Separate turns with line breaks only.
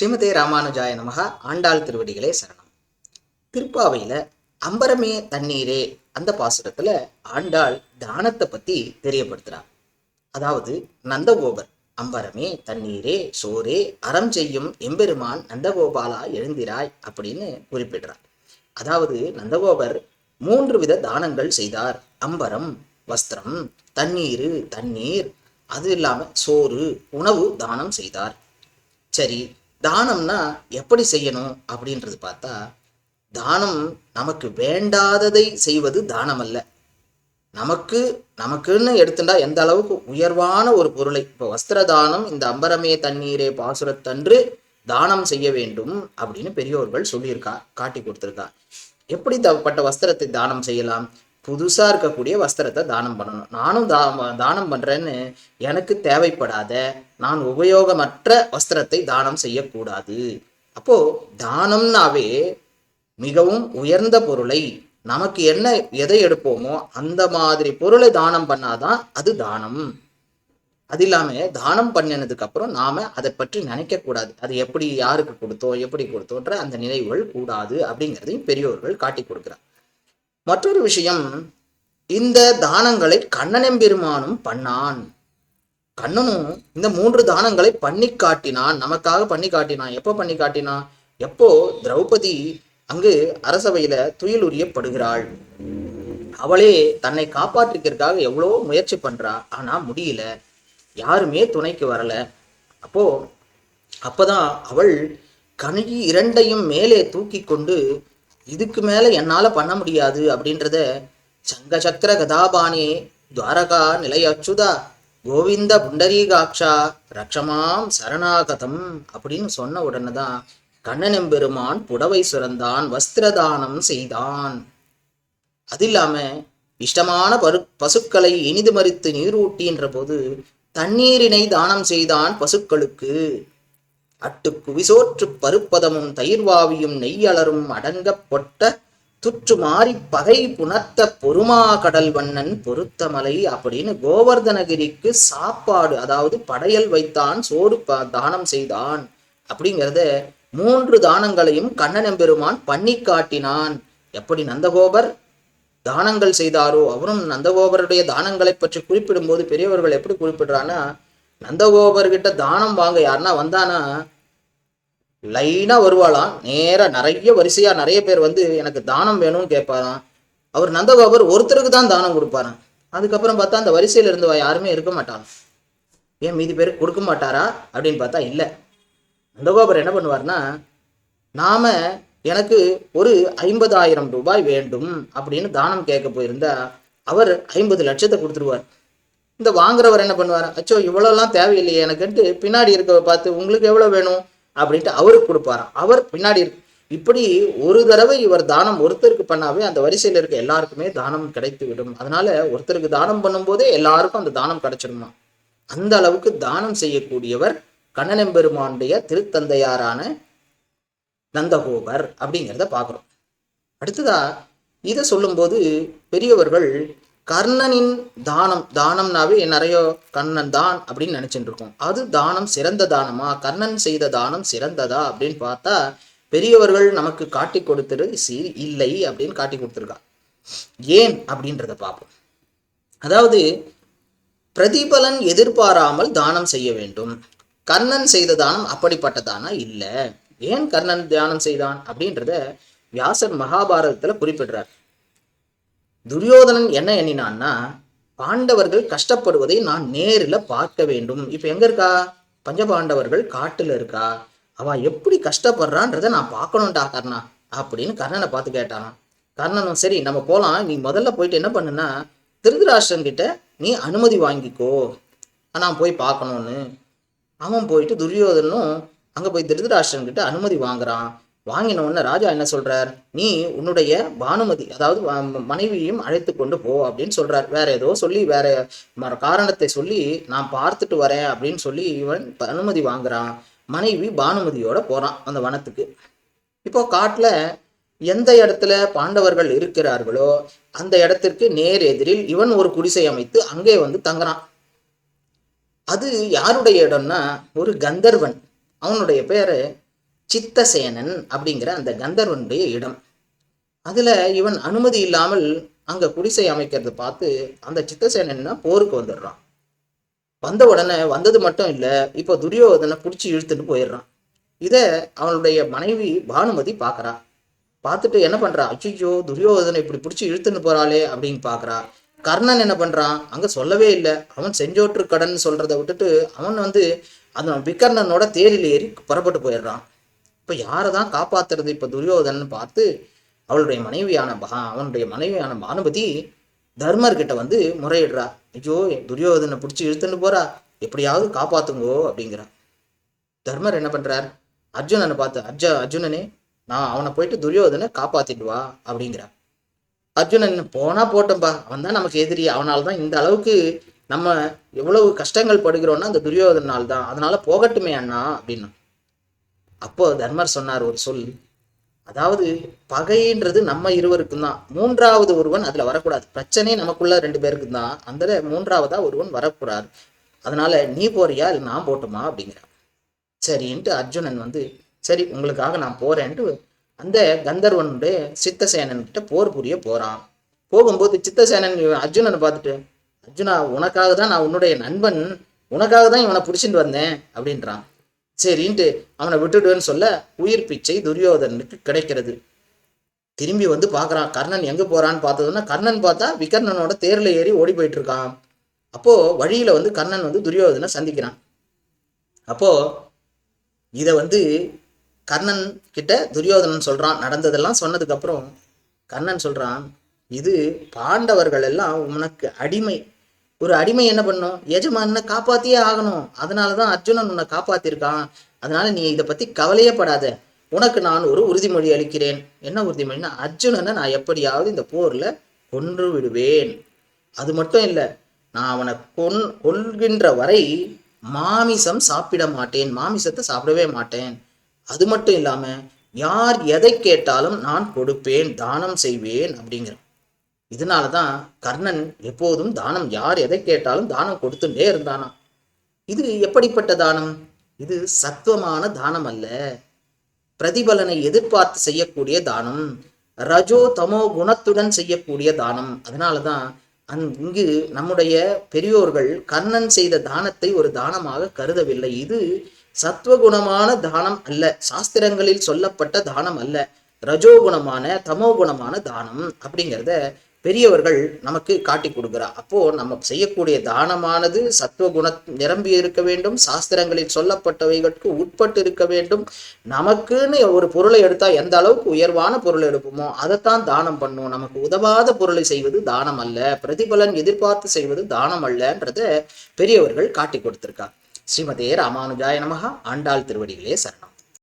ஸ்ரீமதே ராமானுஜாய நமகா. ஆண்டாள் திருவடிகளே சரணம். திருப்பாவையில் அம்பரமே தண்ணீரே அந்த பாசுரத்தில் ஆண்டாள் தானத்தை பற்றி தெரியப்படுத்துகிறார் அதாவது நந்தகோபர் அம்பரமே தண்ணீரே சோரே அறம் செய்யும் எம்பெருமான் நந்தகோபாலா எழுந்திராய் அப்படின்னு குறிப்பிடுறார். அதாவது நந்தகோபர் மூன்று வித தானங்கள் செய்தார். அம்பரம் வஸ்திரம் தண்ணீர் தண்ணீர் அது இல்லாமல் சோறு உணவு தானம் செய்தார். சரி தானம்னா எப்படி செய்யணும் அப்படின்றது பார்த்தா தானம் நமக்கு வேண்டாததை செய்வது தானம் அல்ல நமக்கு நமக்குன்னு எடுத்துட்டா எந்த அளவுக்கு உயர்வான ஒரு பொருளை. இப்போ வஸ்திர தானம் இந்த அம்பரமே தண்ணீரே பாசுரத்தன்று தானம் செய்ய வேண்டும் அப்படின்னு பெரியோர்கள் சொல்லியிருக்கா காட்டி கொடுத்துருக்கா. எப்படி தப்பட்ட வஸ்திரத்தை தானம் செய்யலாம்? புதுசாக இருக்கக்கூடிய வஸ்திரத்தை தானம் பண்ணணும். நானும் தா தானம் பண்ணுறேன்னு எனக்கு தேவைப்படாத நான் உபயோகமற்ற வஸ்திரத்தை தானம் செய்யக்கூடாது. அப்போது தானம்னாவே மிகவும் உயர்ந்த பொருளை நமக்கு என்ன எதை எடுப்போமோ அந்த மாதிரி பொருளை தானம் பண்ணாதான் அது தானம். அது இல்லாமல் தானம் பண்ணினதுக்கு அப்புறம் நாம அதை பற்றி நினைக்க கூடாது அது எப்படி யாருக்கு கொடுத்தோம் எப்படி கொடுத்தோன்ற அந்த நினைவுகள் கூடாது அப்படிங்கிறதையும் பெரியோர்கள் காட்டி கொடுக்குறாங்க. மற்றொரு விஷயம் இந்த தானங்களை கண்ணனெம்பெருமானும் பண்ணான். கண்ணனும் இந்த மூன்று தானங்களை பண்ணி காட்டினான். நமக்காக பண்ணி காட்டினான். எப்போ பண்ணி காட்டினான்? எப்போ திரௌபதி அங்கு அரசவையில துயில் உரியப்படுகிறாள். அவளே தன்னை காப்பாற்றிக்கிறதுக்காக எவ்வளோ முயற்சி பண்றா. ஆனா முடியல. யாருமே துணைக்கு வரல. அப்போ அப்பதான் அவள் கணுகி இரண்டையும் மேலே தூக்கி கொண்டு இதுக்கு மேலே என்னால் பண்ண முடியாது அப்படின்றத சங்க சக்கர கதாபாணி துவாரகா நிலையச்சுதா. கோவிந்த புண்டரீகாட்சா ரக்ஷமாம் சரணாகதம் அப்படின்னு சொன்ன உடனே தான் கண்ணனெம்பெருமான் புடவை சுரந்தான் வஸ்திரதானம் செய்தான். அது இல்லாம இஷ்டமான பரு பசுக்களை இனிது மறித்து நீரூட்டின்ற போது தண்ணீரினை தானம் செய்தான் பசுக்களுக்கு. அட்டுக்குவிசோற்று பருப்பதமும் தயிர்வாவியும் நெய்யலரும் அடங்கப்பொட்ட துற்று மாறி பகை புணர்த்த பொறுமா கடல் வண்ணன் பொருத்தமலை அப்படின்னு கோவர்தனகிரிக்கு சாப்பாடு அதாவது படையல் வைத்தான் சோறு ப- தானம் செய்தான் அப்படிங்கிறத மூன்று தானங்களையும் கண்ணன் பெருமான் பண்ணி காட்டினான். எப்படி நந்தகோபர் தானங்கள் செய்தாரோ அவரும் நந்தகோபருடைய தானங்களை பற்றி குறிப்பிடும்போது பெரியவர்கள் எப்படி குறிப்பிடுறான்னா நந்தகோபர்கிட்ட தானம் வாங்க யாருன்னா வந்தானா லைனா வருவாளாம். நேரா நிறைய வரிசையா நிறைய பேர் வந்து எனக்கு தானம் வேணும்னு கேட்பாராம். அவர் நந்தகோபர் ஒருத்தருக்கு தான் தானம் கொடுப்பாராம். அதுக்கப்புறம் பார்த்தா அந்த வரிசையில இருந்து யாருமே இருக்க மாட்டாங்க ஏன் மீதி பேருக்கு கொடுக்க மாட்டாரா அப்படின்னு பார்த்தா இல்லை. நந்தகோபர் என்ன பண்ணுவார்னா நாம எனக்கு ஒரு ஐம்பதாயிரம் ரூபாய் வேண்டும் அப்படின்னு தானம் கேட்க போயிருந்தா அவர் ஐம்பது லட்சத்தை கொடுத்துருவார். இந்த வாங்குறவர் என்ன பண்ணுவார்? அச்சோ இவ்வளோலாம் தேவையில்லையே எனக்குன்ட்டு பின்னாடி இருக்கவ பார்த்து உங்களுக்கு எவ்வளோ வேணும்? அப்படின்ட்டு அவருக்கு கொடுப்பாராம். அவர் பின்னாடி இருக்கு. இப்படி ஒரு தடவை இவர் தானம் ஒருத்தருக்கு பண்ணாவே அந்த வரிசையில் இருக்க எல்லாருக்குமே தானம் கிடைத்து விடும் அதனால ஒருத்தருக்கு தானம் பண்ணும்போதே எல்லாருக்கும் அந்த தானம் கிடைச்சிடுமா அந்த அளவுக்கு தானம் செய்யக்கூடியவர் கண்ணனெம்பெருமானுடைய திருத்தந்தையாரான நந்தகோபர் அப்படிங்கிறத பார்க்குறோம். அடுத்ததா இதை சொல்லும்போது பெரியவர்கள் கர்ணனின் தானம் தானம்னாவே நிறைய கண்ணன் தான் அப்படின்னு நினைச்சிட்டு இருக்கோம் அது தானம் சிறந்த தானமா? கர்ணன் செய்த தானம் சிறந்ததா? அப்படின்னு பார்த்தா பெரியவர்கள் நமக்கு காட்டி கொடுத்துரு சி இல்லை அப்படின்னு காட்டி கொடுத்துருக்கா. ஏன் அப்படின்றத பார்ப்போம். அதாவது பிரதிபலன் எதிர்பாராமல் தானம் செய்ய வேண்டும். கர்ணன் செய்த தானம் அப்படிப்பட்ட தானம் இல்லை. ஏன் கர்ணன் தியானம் செய்தான் அப்படின்றத வியாசர் மகாபாரதத்துல குறிப்பிடுறார். துரியோதனன் என்ன எண்ணினான்னா பாண்டவர்கள் கஷ்டப்படுவதை நான் நேரில் பார்க்க வேண்டும். இப்போ எங்கே இருக்கா? பஞ்சபாண்டவர்கள் காட்டில் இருக்கா? அவன் எப்படி கஷ்டப்படுறான்றத நான் பார்க்கணும்டா கர்ணா அப்படின்னு கர்ணனை பார்த்து கேட்டானாம். கர்ணனும் சரி நம்ம போகலாம் நீ முதல்ல போயிட்டு என்ன பண்ணுனா திருதராஷ்டிரன் கிட்ட நீ அனுமதி வாங்கிக்கோ. நான் போய் பார்க்கணும்னு. அவன் போயிட்டு துரியோதனும் அங்கே போய் திருதராஷ்டிரன் கிட்ட அனுமதி வாங்குறான். வாங்கின உடனே ராஜா என்ன சொல்றார்? நீ உன்னுடைய பானுமதி அதாவது மனைவியையும் அழைத்து கொண்டு போ அப்படின்னு சொல்றார். வேற ஏதோ சொல்லி வேற ம- காரணத்தை சொல்லி நான் பார்த்துட்டு வரேன் அப்படின்னு சொல்லி இவன் அனுமதி வாங்குறான். மனைவி பானுமதியோட போறான் அந்த வனத்துக்கு. இப்போ காட்டுல எந்த இடத்துல பாண்டவர்கள் இருக்கிறார்களோ அந்த இடத்திற்கு நேர் எதிரில் இவன் ஒரு குடிசை அமைத்து அங்கே வந்து தங்குறான். அது யாருடைய இடம்னா ஒரு கந்தர்வன். அவனுடைய பேரு சித்தசேனன் அப்படிங்கிற அந்த கந்தர்வனுடைய இடம். அதில் இவன் அனுமதி இல்லாமல் அங்கே குடிசை அமைக்கிறத பார்த்து அந்த சித்தசேனன்னா போருக்கு வந்துடுறான். வந்த உடனே வந்தது மட்டும் இல்லை இப்போ துரியோதனை பிடிச்சி இழுத்துட்டு போயிடுறான். இதை அவனுடைய மனைவி பானுமதி பார்க்குறா பார்த்துட்டு என்ன பண்ணுறா அச்சோ துரியோதனை இப்படி பிடிச்சி இழுத்துன்னு போகிறாளே அப்படின்னு பார்க்குறா கர்ணன் என்ன பண்ணுறான் அங்கே சொல்லவே இல்லை. அவன் செஞ்சோற்று கடன் சொல்கிறத விட்டுட்டு அவன் வந்து அந்த விக்கர்ணனோட தேரில் ஏறி புறப்பட்டு போயிடுறான். இப்போ யாரை தான் காப்பாத்துறது? இப்போ துரியோதனன் பார்த்து அவளுடைய மனைவியான பகா அவனுடைய மனைவியான பானுபதி தர்மர்கிட்ட வந்து முறையிடுறா. ஐயோ துரியோதனை பிடிச்சி இழுத்துன்னு போறா. எப்படியாவது காப்பாத்துங்கோ அப்படிங்கிறா. தர்மர் என்ன பண்றார்? அர்ஜுனனை பார்த்து அர்ஜ அர்ஜுனனே நான் அவனை போயிட்டு துரியோதனை காப்பாத்திட்டு வா அப்படிங்கிறா. அர்ஜுனன் போனா போட்டோம்பா. அவன் தான் நமக்கு எதிரி. அவனால் தான் இந்த அளவுக்கு நம்ம எவ்வளவு கஷ்டங்கள் படுகிறோம்னா அந்த துரியோதனால் தான். அதனால போகட்டுமே அண்ணா அப்படின்னா. அப்போ தர்மர் சொன்னார் ஒரு சொல். அதாவது பகைன்றது நம்ம இருவருக்கும் தான். மூன்றாவது ஒருவன் அதுல வரக்கூடாது. பிரச்சனையே நமக்குள்ள ரெண்டு பேருக்கும் தான். அந்த மூன்றாவதா ஒருவன் வரக்கூடாது. அதனால நீ போறியா? இல்லை நான் போட்டுமா? அப்படிங்கிறான் சரின்ட்டு அர்ஜுனன் வந்து சரி உங்களுக்காக நான் போறேன்ட்டு அந்த கந்தர்வனுடைய சித்தசேனன் கிட்ட போர் புரிய போறான். போகும்போது சித்தசேனன் இவன் அர்ஜுனனை பார்த்துட்டு அர்ஜுனா உனக்காக தான் நான் உன்னுடைய நண்பன். உனக்காக தான் இவனை பிடிச்சிட்டு வந்தேன். அப்படின்றான். சரின்ட்டு அவனை விட்டுடுவேன்னு சொல்ல உயிர் பிச்சை துரியோதனனுக்கு கிடைக்கிறது. திரும்பி வந்து பார்க்கறான் கர்ணன் எங்கே போகிறான்னு பார்த்ததுன்னா கர்ணன் பார்த்தா விகர்ணனோட தேர்ல ஏறி ஓடி போயிட்டு இருக்கான் அப்போது வழியில் வந்து கர்ணன் வந்து துரியோதனை சந்திக்கிறான். அப்போது இதை வந்து கர்ணன் கிட்ட துரியோதனன் சொல்கிறான் நடந்ததெல்லாம் சொன்னதுக்கப்புறம் கர்ணன் சொல்கிறான் இது பாண்டவர்கள் எல்லாம் உனக்கு அடிமை ஒரு அடிமை என்ன பண்ணும்? எஜமானனை காப்பாத்தியே ஆகணும். அதனால தான் அர்ஜுனன் உன்னை காப்பாத்திருக்கான். அதனால நீ இதை பத்தி கவலையே படாத. உனக்கு நான் ஒரு உறுதிமொழி அளிக்கிறேன். என்ன உறுதிமொழின்னா அர்ஜுனனை நான் எப்படியாவது இந்த போர்ல கொன்று விடுவேன். அது மட்டும் இல்லை நான் அவனை கொன் கொள்கின்ற வரை மாமிசம் சாப்பிட மாட்டேன். மாமிசத்தை சாப்பிடவே மாட்டேன். அது மட்டும் இல்லாம யார் எதை கேட்டாலும் நான் கொடுப்பேன் தானம் செய்வேன் அப்படிங்கிறேன் இதனால தான் கர்ணன் எப்போதும் தானம் யார் எதை கேட்டாலும் தானம் கொடுத்துட்டே இருந்தானா? இது எப்படிப்பட்ட தானம்? இது சத்துவமான தானம் அல்ல. பிரதிபலனை எதிர்பார்த்து செய்யக்கூடிய தானம். ரஜோ தமோ குணத்துடன் செய்யக்கூடிய தானம். அதனால தான் அந் இங்கு நம்முடைய பெரியோர்கள் கர்ணன் செய்த தானத்தை ஒரு தானமாக கருதவில்லை. இது சத்துவகுணமான தானம் அல்ல. சாஸ்திரங்களில் சொல்லப்பட்ட தானம் அல்ல. ரஜோகுணமான தமோகுணமான தானம் அப்படிங்கிறத பெரியவர்கள் நமக்கு காட்டி கொடுக்கிறார் அப்போ நம்ம செய்யக்கூடிய தானமானது சத்துவ குண நிரம்பி இருக்க வேண்டும். சாஸ்திரங்களில் சொல்லப்பட்டவைகளுக்கு உட்பட்டு இருக்க வேண்டும். நமக்குன்னு ஒரு பொருளை எடுத்தா எந்த அளவுக்கு உயர்வான பொருள் எடுப்போமோ அதைத்தான் தானம் பண்ணும் நமக்கு உதவாத பொருளை செய்வது தானம் அல்ல. பிரதிபலன் எதிர்பார்த்து செய்வது தானம் அல்லன்றத பெரியவர்கள் காட்டி கொடுத்திருக்கார். ஸ்ரீமதே ராமானுஜாய நமகா ஆண்டாள் திருவடிகளே சரணம்.